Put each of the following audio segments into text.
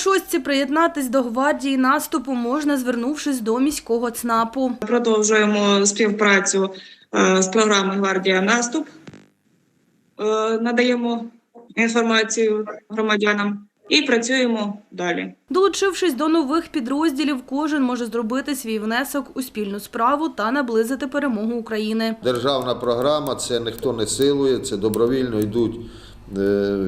шостці приєднатись до гвардії наступу можна, звернувшись до міського ЦНАПу. Продовжуємо співпрацю е, з програмою Гвардія наступ. Е, Надаємо інформацію громадянам і працюємо далі. Долучившись до нових підрозділів, кожен може зробити свій внесок у спільну справу та наблизити перемогу України. Державна програма це ніхто не силує, це добровільно йдуть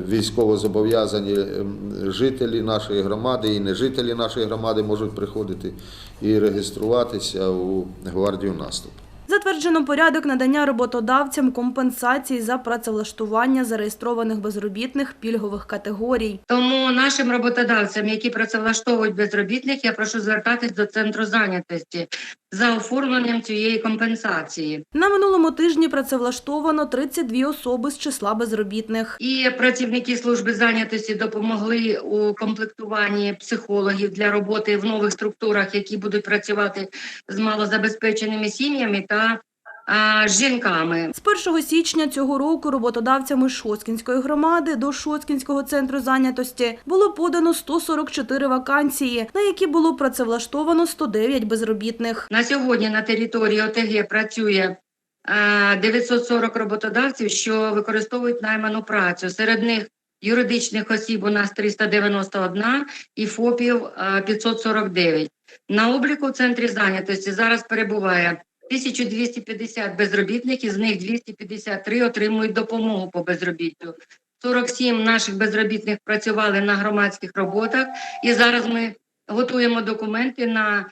військовозобов'язані ем, жителі нашої громади і не жителі нашої громади можуть приходити і реєструватися у гвардію наступу. Затверджено порядок надання роботодавцям компенсації за працевлаштування зареєстрованих безробітних пільгових категорій. Тому нашим роботодавцям, які працевлаштовують безробітних, я прошу звертатись до центру зайнятості за оформленням цієї компенсації. На минулому тижні працевлаштовано 32 особи з числа безробітних. І працівники служби зайнятості допомогли у комплектуванні психологів для роботи в нових структурах, які будуть працювати з малозабезпеченими сім'ями та з жінками. З 1 січня цього року роботодавцями Шоцкінської громади до Шоцкінського центру зайнятості було подано 144 вакансії, на які було працевлаштовано 109 безробітних. На сьогодні на території ОТГ працює е, 940 роботодавців, що використовують найману працю. Серед них юридичних осіб у нас 391 і ФОПів е, 549. На обліку в центрі зайнятості зараз перебуває 1250 безробітних, із них 253 отримують допомогу по безробіттю. 47 наших безробітних працювали на громадських роботах, і зараз ми готуємо документи на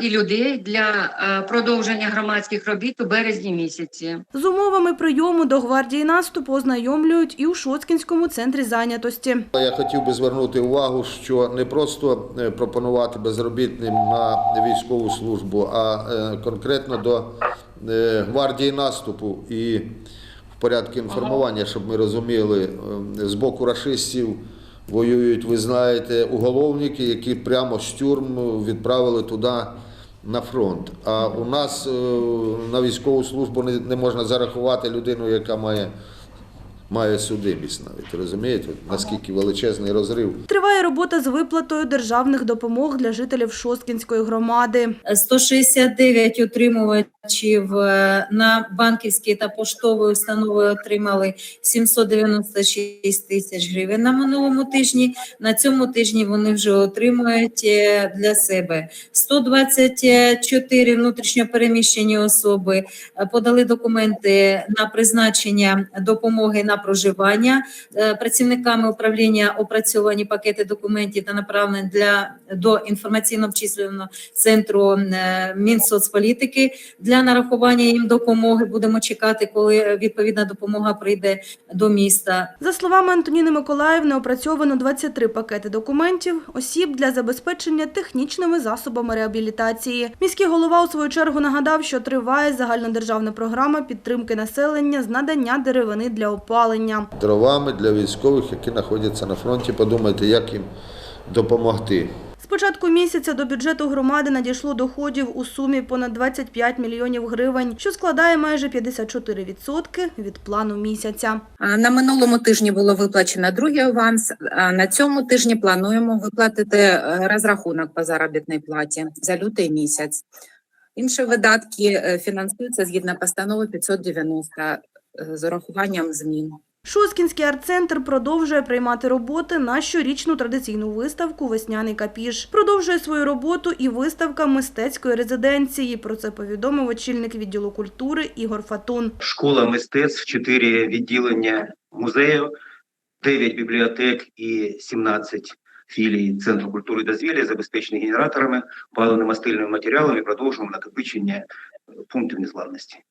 і людей для продовження громадських робіт у березні місяці. З умовами прийому до гвардії наступу ознайомлюють і у Шоцкінському центрі зайнятості. Я хотів би звернути увагу, що не просто е, пропонувати безробітним на військову службу, а е, конкретно до е, гвардії наступу і в порядку інформування, щоб ми розуміли, е, з боку рашистів воюють, ви знаєте, уголовники, які прямо з тюрм відправили туди. На фронт. А у нас е, на військову службу не, не можна зарахувати людину, яка має, має судимість навіть. Розумієте, наскільки величезний розрив. Триває робота з виплатою державних допомог для жителів Шосткінської громади. 169 отримувачів на банківські та поштові установи отримали 796 тисяч гривень на минулому тижні. На цьому тижні вони вже отримують е, для себе 124 внутрішньопереміщені особи е, подали документи на призначення допомоги на проживання. Е, Працівниками управління опрацьовані пакети документів та направлені для до інформаційно-обчислювального центру е, Мінсоцполітики для нарахування їм допомоги. Будемо чекати, коли відповідна допомога прийде до міста. За словами Антоніни Миколаївни, опрацьовано 23 пакети документів, осіб для забезпечення технічними засобами реабілітації. Міський голова у свою чергу нагадав, що триває загальнодержавна програма підтримки населення з надання деревини для опалення. Дровами для військових, які знаходяться на фронті. Подумайте, як їм допомогти. З початку місяця до бюджету громади надійшло доходів у сумі понад 25 мільйонів гривень, що складає майже 54% від плану місяця. На минулому тижні було виплачено другий аванс. На цьому тижні плануємо виплатити е, розрахунок по заробітній платі за лютий місяць. Інші видатки е, фінансуються згідно постанови 590 е, з урахуванням змін. Шоскінський арт-центр продовжує приймати роботи на щорічну традиційну виставку Весняний капіш. Продовжує свою роботу і виставка мистецької резиденції. Про це повідомив очільник відділу культури Ігор Фатун. школа мистецтв, 4 відділення музею, 9 бібліотек і 17 філій Центру культури і дозвілля забезпечені генераторами, паливно-мастильними матеріалами. Продовжуємо накопичення пунктів незламності.